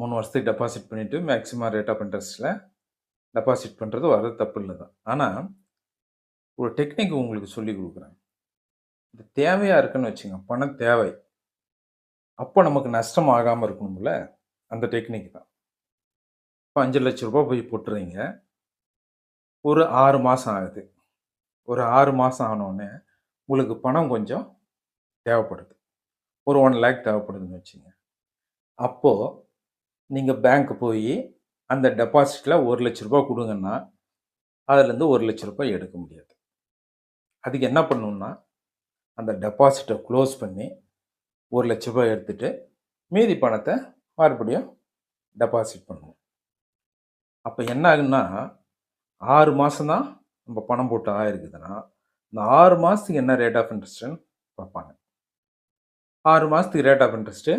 மூணு வருஷத்துக்கு டெபாசிட் பண்ணிவிட்டு மேக்ஸிமம் ரேட் ஆஃப் இன்ட்ரெஸ்ட்டில் டெபாசிட் பண்ணுறது வர்றது தப்பு இல்லை தான். ஆனால் ஒரு டெக்னிக் உங்களுக்கு சொல்லிக் கொடுக்குறேன் இது தேவையாக இருக்குன்னு வச்சுங்க. பணம் தேவை. அப்போ நமக்கு நஷ்டம் ஆகாமல் இருக்கணும்ல, அந்த டெக்னிக் தான். இப்போ அஞ்சு லட்ச ரூபா போய் போட்டுறீங்க. ஒரு ஆறு மாதம் ஆகுது. ஒரு ஆறு மாதம் ஆனோடனே உங்களுக்கு பணம் கொஞ்சம் தேவைப்படுது. ஒரு ஒன் லேக் தேவைப்படுதுன்னு வச்சுங்க. அப்போது நீங்கள் பேங்க் போய் அந்த டெபாசிட்டில் ஒரு லட்ச ரூபா கொடுங்கன்னா அதுலேருந்து ஒரு லட்ச ரூபாய் எடுக்க முடியாது. அதுக்கு என்ன பண்ணணுன்னா அந்த டெபாசிட்டை க்ளோஸ் பண்ணி ஒரு லட்ச ரூபாய் எடுத்துகிட்டு மீதி பணத்தை மறுபடியும் டெபாசிட் பண்ணுவோம் அப்போ என்ன ஆகுன்னா ஆறு மாதம் தான் நம்ம பணம் போட்டு ஆயிருக்குதுன்னா, இந்த ஆறு மாதத்துக்கு என்ன ரேட் ஆஃப் இன்ட்ரெஸ்ட்டுன்னு பார்ப்பாங்க. ஆறு மாதத்துக்கு ரேட் ஆஃப் இன்ட்ரெஸ்ட்டு